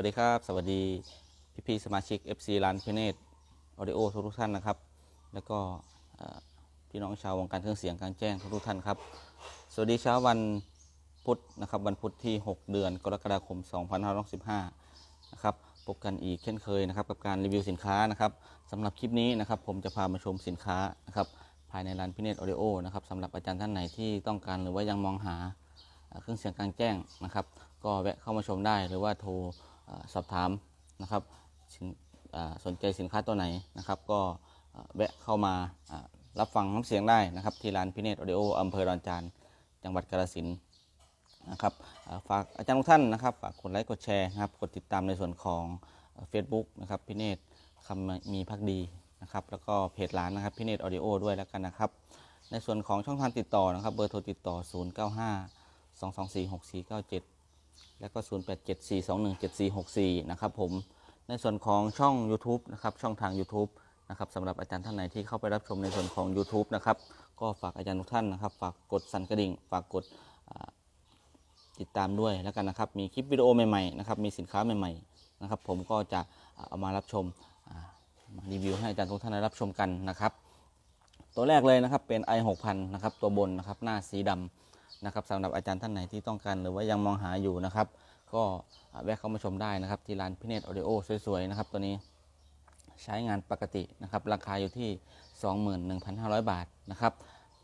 วัสดีครับ สวัสดีพี่พี่ๆสมาชิก FC ร้านพิเนตออดิโอทุกท่านนะครับ แล้วก็พี่น้องชาววงการเครื่องเสียงกลางแจ้งทุกท่านครับ สวัสดีเช้าวันพุธนะครับวันพุธที่ 6 เดือนกรกฎาคม 2565นะครับพบกันอีกเช่นเคยนะครับกับการรีวิวสินค้านะครับสำหรับคลิปนี้นะครับผมจะพามาชมสินค้านะครับภายในร้านพิเนตออดิโอนะครับสำหรับอาจารย์ท่านไหนที่ต้องการหรือว่ายังมองหาเครื่องเสียงกลางแจ้งนะครับ ก็แวะเข้ามาชมได้หรือว่าโทร สอบถามนะครับสนใจสินค้าตัวไหนนะครับก็แวะเข้ามารับฟังน้ำเสียงได้นะครับที่ร้านพิเนตออดิโออำเภอดอนจานจังหวัดกาฬสินธุ์นะครับฝากอาจารย์ทุกท่านนะครับฝากกดไลค์กดแชร์นะครับกดติดตามในส่วนของเฟซบุ๊กนะครับพิเนตคำมีพักดีนะครับแล้วก็เพจร้านนะครับพิเนตออดิโอด้วยแล้วกันนะครับ ในส่วนของช่องทางติดต่อนะครับเบอร์โทรติดต่อ 095 2246497 แล้วก็ 0874217464 นะครับผม ในส่วนของช่อง YouTube นะครับ ช่องทาง YouTube นะครับสำหรับอาจารย์ท่านไหนที่เข้าไปรับชมในส่วนของ YouTube นะครับ ก็ฝากอาจารย์ทุกท่านนะครับ ฝากกดสั่นกระดิ่ง ฝากกดติดตามด้วยแล้วกันนะครับ มีคลิปวิดีโอใหม่ๆนะครับ มีสินค้าใหม่ๆนะครับ ผมก็จะเอามารับชมมารีวิวให้อาจารย์ทุกท่านได้รับชมกันนะครับ ตัวแรกเลยนะครับเป็น i 6 0 0นะครับ ตัวบนนะครับ หน้าสีดำ นะครับสำหรับอาจารย์ท่านไหนที่ต้องการหรือว่ายังมองหาอยู่นะครับ ก็แวะเข้ามาชมได้นะครับ ที่ร้านพิเนตออดิโอสวยๆนะครับตัวนี้ใช้งานปกตินะครับ ราคาอยู่ที่ 21,500 บาทนะครับ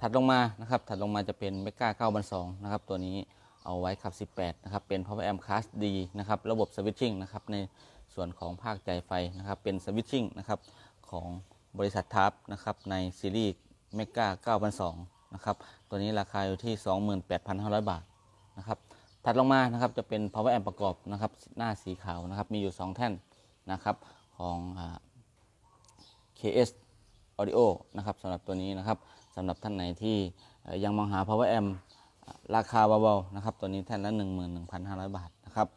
ถัดลงมานะครับ ถัดลงมาจะเป็นเมกา9บัน2นะครับ ตัวนี้เอาไว้ขับ 18 นะครับ เป็น Power Amp Class D นะครับ ระบบสวิตชิ่งนะครับ ในส่วนของภาคจ่ายไฟนะครับ เป็นสวิตชิ่งนะครับ ของบริษัททับนะครับ ในซีรีส์เมกา9,200นสองะครับ ตัวนี้ราคาอยู่ที่ 28,500 บาทนะครับ ถัดลงมานะครับจะเป็น power amp ประกอบนะครับ หน้าสีขาวนะครับ มีอยู่ 2 แท่นนะครับของอ KS Audio นะครับสำหรับตัวนี้นะครับสำหรับท่านไหนที่ยังมองหา power amp อ่าราคาเบาๆนะครับตัวนี้แท่นละ 11,500 บาทนะครับ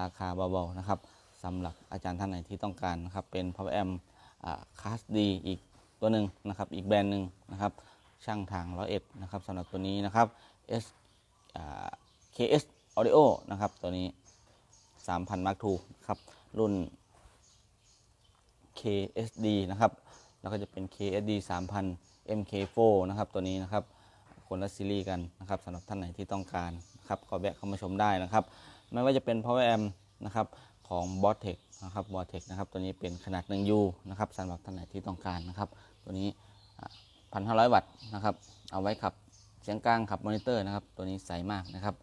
ราคาเบาๆนะครับสำหรับอาจารย์ท่านไหนที่ต้องการนะครับเป็น power amp คลาสดีอีกตัวหนึ่งนะครับอีกแบรนด์หนึ่งนะครับ ช่างทางร้อยเอ็ดนะครับสำหรับตัวนี้นะครับ S KS Audio นะครับตัวนี้ 3,000 Mark II ครับรุ่น KSD นะครับแล้วก็จะเป็น KSD 3000 MK4 นะครับตัวนี้นะครับคนละซีรีส์กันนะครับสำหรับท่านไหนที่ต้องการนะครับก็แวะเข้ามาชมได้นะครับ ไม่ว่าจะเป็น Power Amp นะครับของ b o t e c นะครับ b o t e c นะครับตัวนี้เป็นขนาด 1U นะครับสำหรับท่านไหนที่ต้องการนะครับ ตัวนี้ พันห้าร้อยวัตต์นะครับ เอาไว้ขับเสียงกลางขับมอนิเตอร์นะครับ ตัวนี้ใสมากนะครับ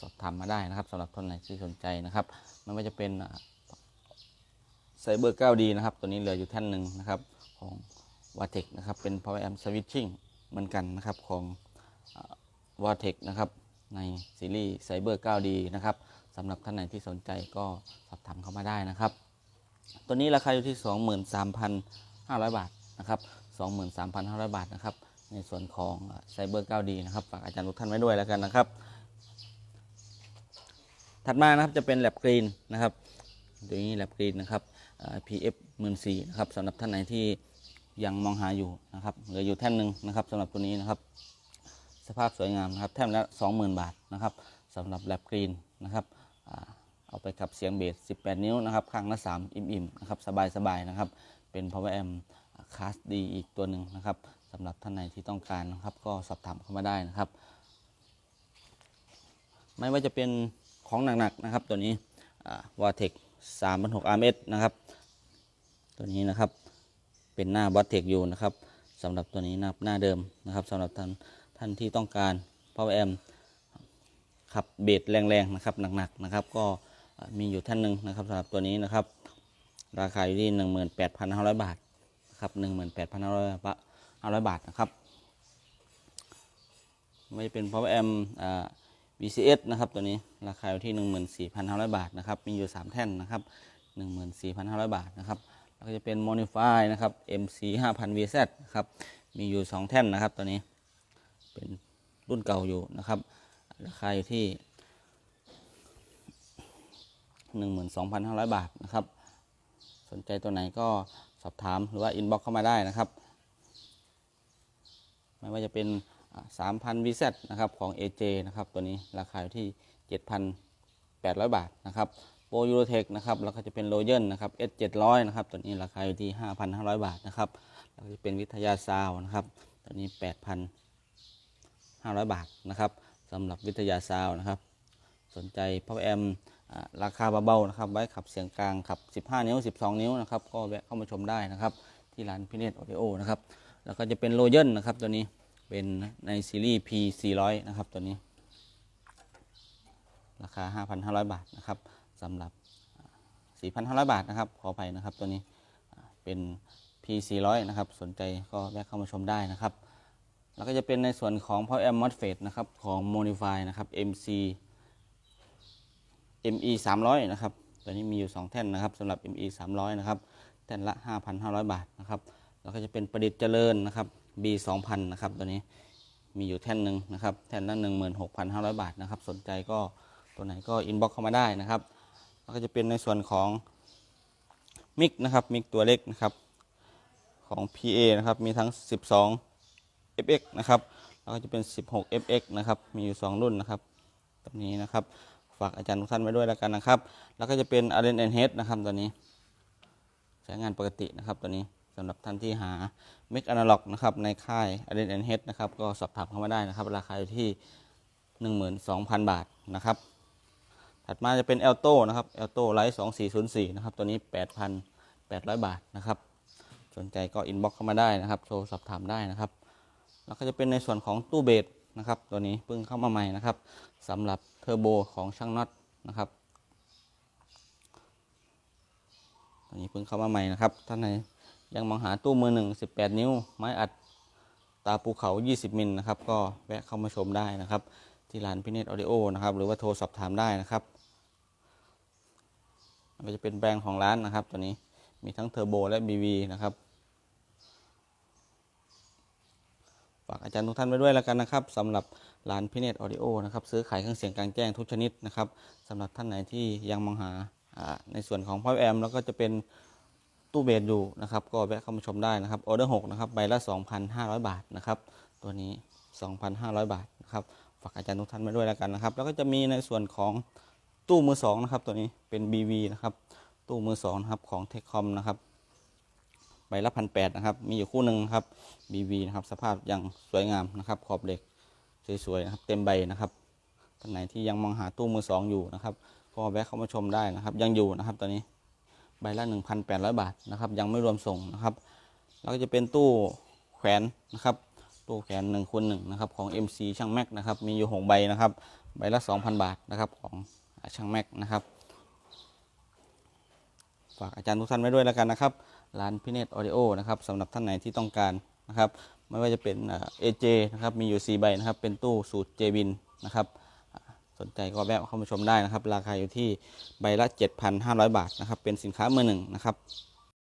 สอบถามมาได้นะครับสำหรับท่านไหนที่สนใจนะครับไม่ว่าจะเป็นไซเบอร์ 9D นะครับ ตัวนี้เหลืออยู่แท่นหนึ่งนะครับของ v a t e c นะครับเป็น Power Amp Switching เหมือนกันนะครับของ v a t e c นะครับในซีรีส์ Cyber 9D นะครับสำหรับท่านไหนที่สนใจก็สอบถามเข้ามาได้นะครับ ตัวนี้ราคาอยู่ที่ 23,500 บาทนะครับ 23,500 บาทนะครับ ในส่วนของไซเบอร์ 9D นะครับ ฝากอาจารย์ทุกท่านไว้ด้วยแล้วกันนะครับ ถัดมานะครับจะเป็นแลบกรีนนะครับตัวนี้แลบกรีนนะครับเอ่อ PF 14นะครับสำหรับท่านไหนที่ยังมองหาอยู่นะครับเหลืออยู่แท่นหนึ่งนะครับสำหรับตัวนี้นะครับ สภาพสวยงามนะครับ แท่นละ 20,000 บาทนะครับสำหรับแลบกรีนนะครับเอาไปขับเสียงเบส 18 นิ้วนะครับ ข้างละ 3 อิ่มๆนะครับ สบายๆนะครับ เป็น power amp คลาสดีอีกตัวหนึ่งนะครับสำหรับท่านไหนที่ต้องการนะครับ ก็สอบถามเข้ามาได้นะครับ ไม่ว่าจะเป็นของหนักๆนะครับ ตัวนี้วอเทค3,600 RMS นะครับ ตัวนี้นะครับเป็นหน้าบอสเทคอยู่นะครับสำหรับตัวนี้นะครับหน้าเดิมนะครับสำหรับท่านท่านที่ต้องการ power amp ขับเบสแรงๆนะครับหนักๆนะครับ ก็มีอยู่ท่านหนึ่งนะครับสำหรับตัวนี้นะครับ ราคาอยู่ที่ 18,500 บาท ครับหนึ่งหมื่นแปดพันห้าร้อยห้าร้อยบาทนะครับ ไม่เป็นเพ power amp VCS นะครับ ตัวนี้ราคาอยู่ที่หนึ่งหมื่นสี่พันห้าร้อยบาทนะครับ มีอยู่สามแท่นนะครับหนึ่งหมื่นสี่พันห้าร้อยบาทนะครับแล้วก็จะเป็นมนิฟายนะครับ MC ห้าพัน VZ ครับ มีอยู่สองแท่นนะครับ ตัวนี้เป็นรุ่นเก่าอยู่นะครับ ราคาอยู่ที่หนึ่งหมื่นสองพันห้าร้อยบาทนะครับ สนใจตัวไหนก็ อบถามหรือว่า inbox เข้ามาได้นะครับ ไม่ว่าจะเป็น 3,000 VZ นะครับของ AJ นะครับตัวนี้ราคาอยู่ที่ 7,800 บาทนะครับโปรยูโรเทคนะครับแล้วก็จะเป็นโรเยนนะครับ S 700นะครับตัวนี้ราคาอยู่ที่ 5,500 บาทนะครับแล้วก็จะเป็นวิทยาซาวนะครับตัวนี้ 8,500 บาทนะครับสำหรับวิทยาซาวนะครับ สนใจพ o ว e r แอม ราคาเบาๆนะครับ ไว้ขับเสียงกลางขับ 15 นิ้ว 12 นิ้วนะครับ ก็แวะเข้ามาชมได้นะครับ ที่ร้านพิเนตออดิโอนะครับ แล้วก็จะเป็นโรเยนนะครับตัวนี้ เป็นในซีรีส์ P 400นะครับตัวนี้ ราคา 5,500 บาทนะครับสำหรับ 4,500 บาทนะครับ ขออภัยนะครับตัวนี้ เป็น P 400นะครับ สนใจก็แวะเข้ามาชมได้นะครับ แล้วก็จะเป็นในส่วนของ Power Amp MOSFET นะครับของ Modify นะครับ MC ME 300นะครับตัวนี้มีอยู่ 2 แท่นนะครับสำหรับ ME 300นะครับแท่นละ 5,500 บาทนะครับแล้วก็จะเป็นประดิษฐ์เจริญนะครับ B 2000นะครับตัวนี้มีอยู่แท่นหนึ่งนะครับแท่นละ16,500 บาทนะครับสนใจก็ตัวไหนก็อินบ็อกเข้ามาได้นะครับแล้วก็จะเป็นในส่วนของมิกนะครับมิกตัวเล็กนะครับของ PA นะครับมีทั้ง 12 FX นะครับแล้วก็จะเป็น 16 FX นะครับมีอยู่ 2 รุ่นนะครับตัวนี้นะครับ ฝากอาจารย์ทุกท่านไว้ด้วยแล้วกันนะครับ แล้วก็จะเป็น r n h นะครับตัวนี้ ใช้งานปกตินะครับตัวนี้สำหรับท่านที่หา Mic Analog นะครับในค่าย r n h นะครับก็สอบถามเข้ามาได้นะครับ ราคาอยู่ที่ 12,000 บาทนะครับ ถัดมาจะเป็น Alto นะครับ Alto Light 2404นะครับตัวนี้ 8,800 บาทนะครับสนใจก็อินบ็อกเข้ามาได้นะครับโทรสอบถามได้นะครับ แล้วก็จะเป็นในส่วนของตู้เบส นะครับ ตัวนี้เพิ่งเข้ามาใหม่นะครับสำหรับเทอร์โบของช่างน็อตนะครับตัวนี้เพิ่งเข้ามาใหม่นะครับท่านไหนยังมองหาตู้มือหนึ่ง18นิ้ว ไม้อัดตาภูเขา 20 มิลนะครับ ก็แวะเข้ามาชมได้นะครับ ที่ร้านพิเนตออดิโอนะครับ หรือว่าโทรสอบถามได้นะครับก็จะเป็นแบรนด์ของร้านนะครับ ตัวนี้มีทั้งเทอร์โบและ BV นะครับ ฝากอาจารย์ทุกท่านไว้ด้วยแล้วกันนะครับสำหรับร้านพิเนตออดิโอนะครับซื้อขายเครื่องเสียงกลางแจ้งทุกชนิดนะครับสำหรับท่านไหนที่ยังมองหาในส่วนของพ่อแอมแล้วก็จะเป็นตู้เบสอยู่นะครับ ก็แวะเข้ามาชมได้นะครับออเดอร์หนะครับใบละ 2,500 บาทนะครับตัวนี้ 2,500 บาทนะครับฝากอาจารย์ทุกท่านไว้ด้วยแล้วกันนะครับ แล้วก็จะมีในส่วนของตู้มือสองนะครับตัวนี้เป็น BV นะครับตู้มือสองนะครับของเทคคอมนะครับ ใบละพันแปดนะครับ มีอยู่คู่หนึ่งครับ BV นะครับ สภาพอย่างสวยงามนะครับ ขอบเหล็กสวยๆนะครับ เต็มใบนะครับท่านไหนที่ยังมองหาตู้มือสองอยู่นะครับ ก็แวะเข้ามาชมได้นะครับ ยังอยู่นะครับ ตอนนี้ใบละ 1,800 บาทนะครับ ยังไม่รวมส่งนะครับ แล้วก็จะเป็นตู้แขวนนะครับ ตู้แขวน1คูณ1นะครับของ MC ช่างแม็กนะครับ มีอยู่หกใบนะครับ ใบละ 2,000 บาทนะครับของช่างแม็กนะครับ ฝากอาจารย์ทุกท่านไว้ด้วยแล้วกันนะครับร้านพิเนตออดิโอนะครับสำหรับท่านไหนที่ต้องการนะครับ ไม่ว่าจะเป็นเอเจนะครับมีอยู่ 4 ใบนะครับ เป็นตู้สูตรเจบินนะครับสนใจก็แวะเข้ามาชมได้นะครับ ราคาอยู่ที่ใบละ 7,500 บาทนะครับ เป็นสินค้ามือหนึ่งนะครับ